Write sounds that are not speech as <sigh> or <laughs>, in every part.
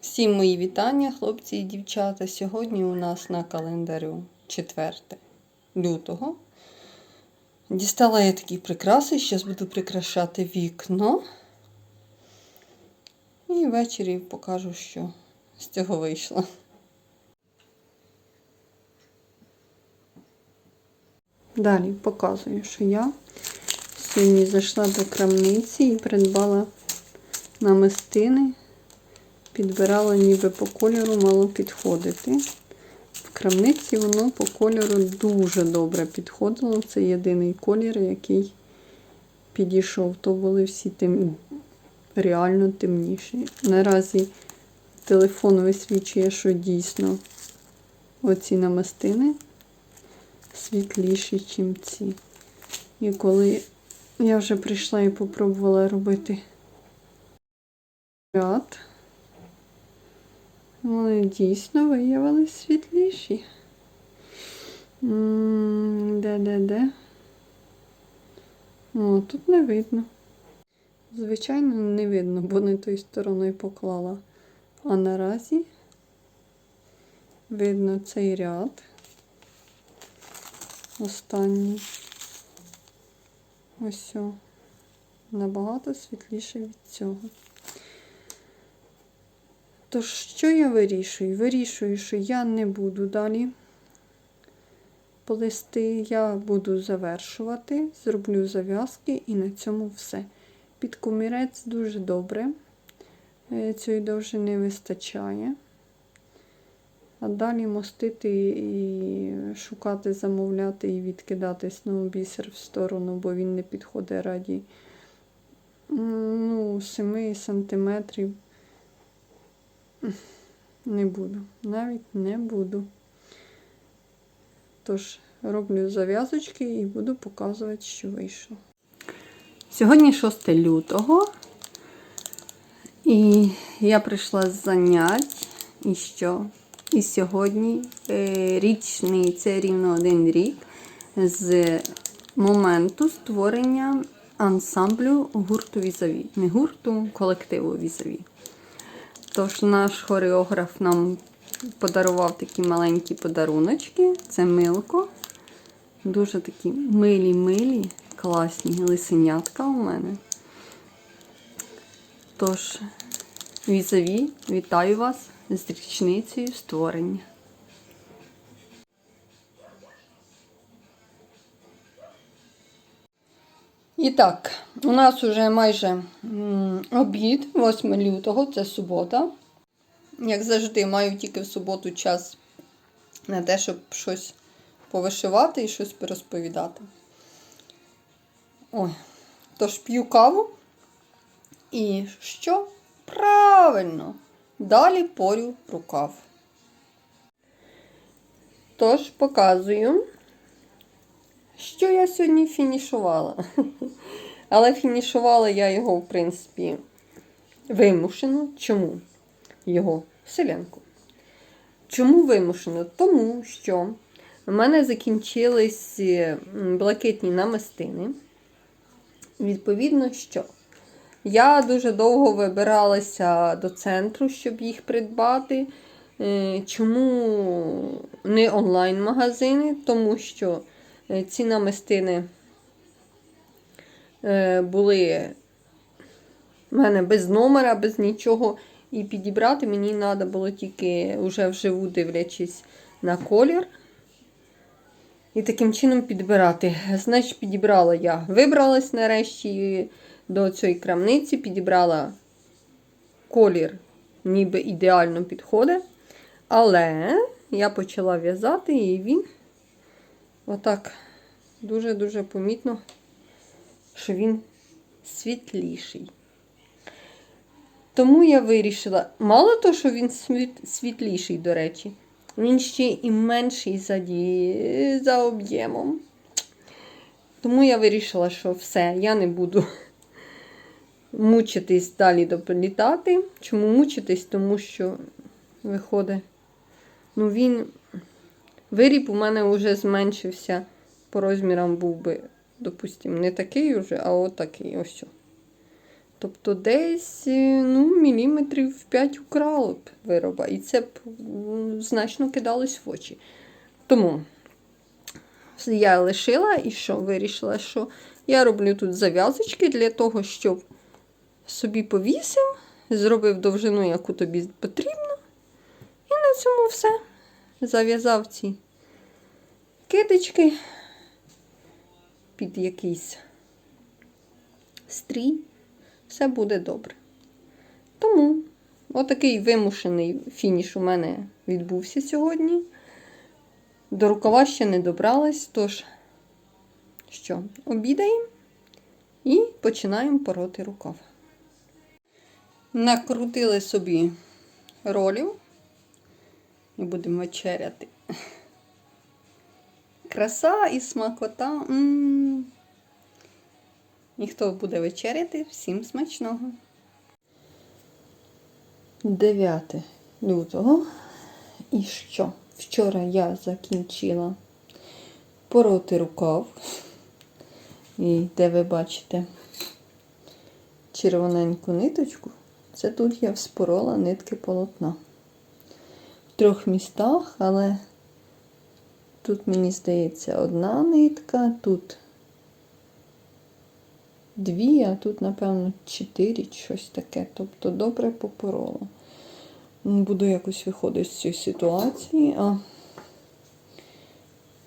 Всім мої вітання, хлопці і дівчата. Сьогодні у нас на календарю 4 лютого. Дістала я такі прикраси, зараз буду прикрашати вікно. І ввечері покажу, що з цього вийшло. Далі показую, що я сьогодні зайшла до крамниці і придбала намистини підбирала ніби по кольору, мало підходити. В крамниці воно по кольору дуже добре підходило. Це єдиний колір, який підійшов. То були всі тем... реально темніші. Наразі телефон висвічує, що дійсно оці намистини світліші, ніж ці. І коли я вже прийшла і попробувала робити ряд, вони дійсно виявилися світліші. Де-де-де? О, тут не видно. Звичайно, не видно, бо не тою стороною поклала. А наразі видно цей ряд. Останній. Ось. Набагато світліше від цього. Тож, що я вирішую? Вирішую, що я не буду далі плести, я буду завершувати, зроблю зав'язки і на цьому все. Під комірець дуже добре. Е, Цієї довжини вистачає. А далі мостити і шукати, замовляти і відкидати знову бісер в сторону, бо він не підходить раді ну, 7 сантиметрів. Не буду. Навіть не буду. Тож, роблю зав'язочки і буду показувати, що вийшло. Сьогодні 6 лютого. І я прийшла з занять. І що? І сьогодні е, річний, це рівно один рік з моменту створення ансамблю гурту візаві. Не гурту, колективу візаві. Тож наш хореограф нам подарував такі маленькі подаруночки. Це милко. Дуже такі милі-милі, класні лисенятка у мене. Тож, візаві, вітаю вас з річницею створення. І так, у нас вже майже обід, 8 лютого, це субота. Як завжди, маю тільки в суботу час на те, щоб щось повишивати і щось порозповідати. Ой, тож п'ю каву. І що? Правильно! Далі порю рукав. Тож показую, що я сьогодні фінішувала. <laughs> Але фінішувала я його, в принципі, вимушено. Чому? Його селянку. Чому вимушено? Тому що в мене закінчились е, блакитні намистини. Відповідно, що я дуже довго вибиралася до центру, щоб їх придбати. Е, Чому не онлайн-магазини? Тому що ці намистини е, були в мене без номера, без нічого. І підібрати мені треба було тільки вже вживу дивлячись на колір. І таким чином підбирати. Значить, підібрала я. Вибралась нарешті до цієї крамниці, підібрала колір, ніби ідеально підходить. Але я почала в'язати, і він отак дуже-дуже помітно, що він світліший. Тому я вирішила, мало того, що він світліший, до речі, він ще і менший за, ді... за об'ємом. Тому я вирішила, що все, я не буду мучитись далі доплітати. Чому мучитись? Тому що виходить, ну він, виріб у мене вже зменшився по розмірам був би, допустимо, не такий уже, а от такий ось. Тобто десь е, ну, міліметрів 5 украло б вироба. І це б значно кидалось в очі. Тому я лишила і що вирішила, що я роблю тут зав'язочки для того, щоб собі повісив, зробив довжину, яку тобі потрібно. І на цьому все. Зав'язав ці китички під якийсь стрій. Все буде добре. Тому отакий вимушений фініш у мене відбувся сьогодні. До рукава ще не добралась, тож що, обідаємо і починаємо пороти рукав. Накрутили собі ролів і будемо вечеряти. Краса і смакота. М-м. Ніхто буде вечеряти, всім смачного. 9 лютого. І що? Вчора я закінчила пороти рукав. І де ви бачите червоненьку ниточку, це тут я вспорола нитки полотна. Трьох містах, але тут, мені здається, одна нитка, тут дві, а тут, напевно, чотири, щось таке. Тобто добре попорола. Буду якось виходити з цієї ситуації, а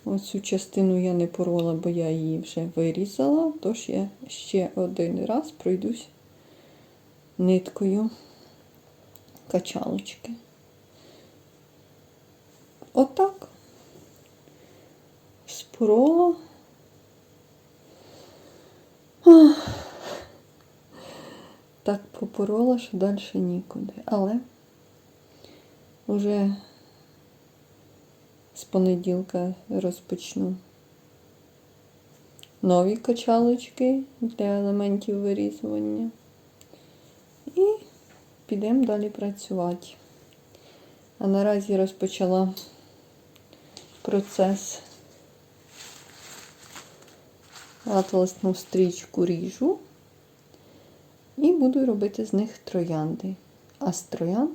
оцю частину я не порола, бо я її вже вирізала, тож я ще один раз пройдусь ниткою качалочки. Отак. Спорола. Так попорола, що далі нікуди. Але вже з понеділка розпочну нові качалочки для елементів вирізування. І підемо далі працювати. А наразі розпочала процес атласну стрічку ріжу і буду робити з них троянди. А з троянд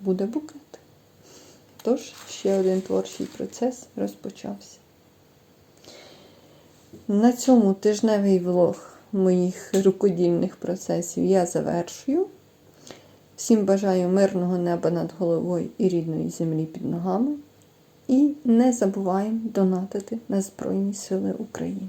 буде букет. Тож ще один творчий процес розпочався. На цьому тижневий влог моїх рукодільних процесів я завершую. Всім бажаю мирного неба над головою і рідної землі під ногами. І не забуваємо донатити на Збройні Сили України.